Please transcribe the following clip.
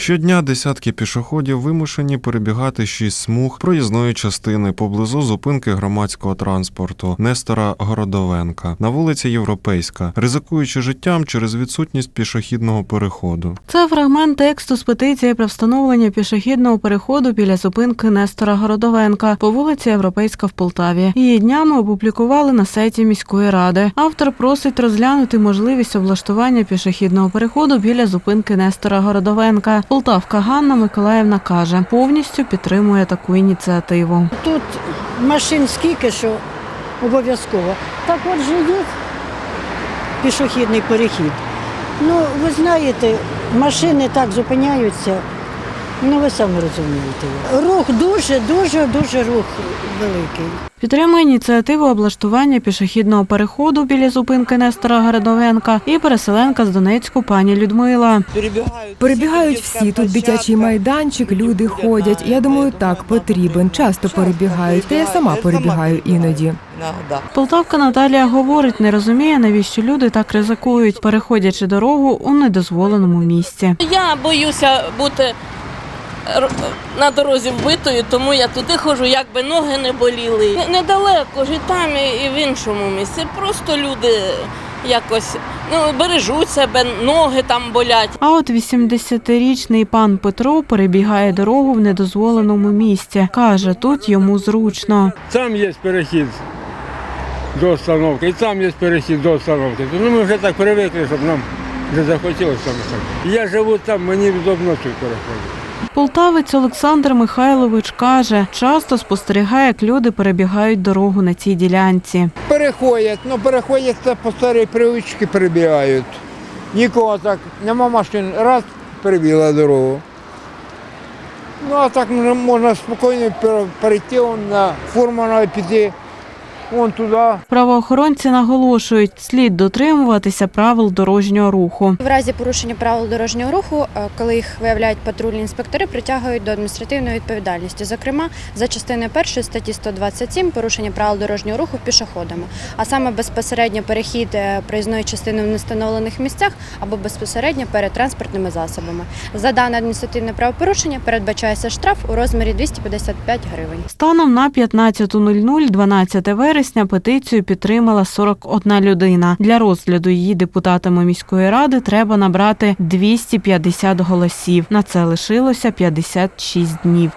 Щодня десятки пішоходів вимушені перебігати шість смуг проїзної частини поблизу зупинки громадського транспорту Нестора Городовенка на вулиці Європейська, ризикуючи життям через відсутність пішохідного переходу. Це фрагмент тексту з петиції про встановлення пішохідного переходу біля зупинки Нестора Городовенка по вулиці Європейська в Полтаві. Її днями опублікували на сайті міської ради. Автор просить розглянути можливість облаштування пішохідного переходу біля зупинки Нестора Городовенка. Полтавка Ганна Миколаївна каже, повністю підтримує таку ініціативу. Тут машин скільки, що обов'язково. Так от же є пішохідний перехід. Ну, ви знаєте, машини так зупиняються. Ну, ви самі розумієте. Рух дуже, дуже, дуже рух великий. Підтримує ініціативу облаштування пішохідного переходу біля зупинки Нестора Городовенка і переселенка з Донецьку пані Людмила. Перебігають всі. Тут дитячий майданчик, люди ходять. Я думаю, так потрібен. Часто перебігають. Та я сама перебігаю іноді. Полтавка Наталія говорить, не розуміє, навіщо люди так ризикують, переходячи дорогу у недозволеному місці. Я боюся бути на дорозі вбитою, тому я туди ходжу, якби ноги не боліли. Недалеко ж і там, і в іншому місці. Просто люди якось ну, бережуть себе, ноги там болять. А от 80-річний пан Петро перебігає дорогу в недозволеному місці. Каже, тут йому зручно. Там є перехід до остановки, і там є перехід до остановки. Ну, ми вже так привикли, щоб нам не захотілося. Я живу там, мені удобно тут переходити. Полтавець Олександр Михайлович каже, часто спостерігає, як люди перебігають дорогу на цій ділянці. Переходять, ну переходять це по старій привичці перебігають. Нікого так, нема машин, раз перебігла дорогу. Ну а так ну, можна спокійно перейти на Фурмана піти, вон туди. Правоохоронці наголошують, слід дотримуватися правил дорожнього руху. В разі порушення правил дорожнього руху, е, коли їх виявляють патрульні інспектори, притягують до адміністративної відповідальності, зокрема за частиною першої статті 127 порушення правил дорожнього руху пішоходами, а саме безпосередньо перехід е, проїзної частини в нестановлених місцях або безпосередньо перед транспортними засобами. За дане адміністративне правопорушення передбачається штраф у розмірі 255 гривень. Станом на 15.00 12 вересня петицію підтримала 41 людина. Для розгляду її депутатами міської ради треба набрати 250 голосів. На це лишилося 56 днів.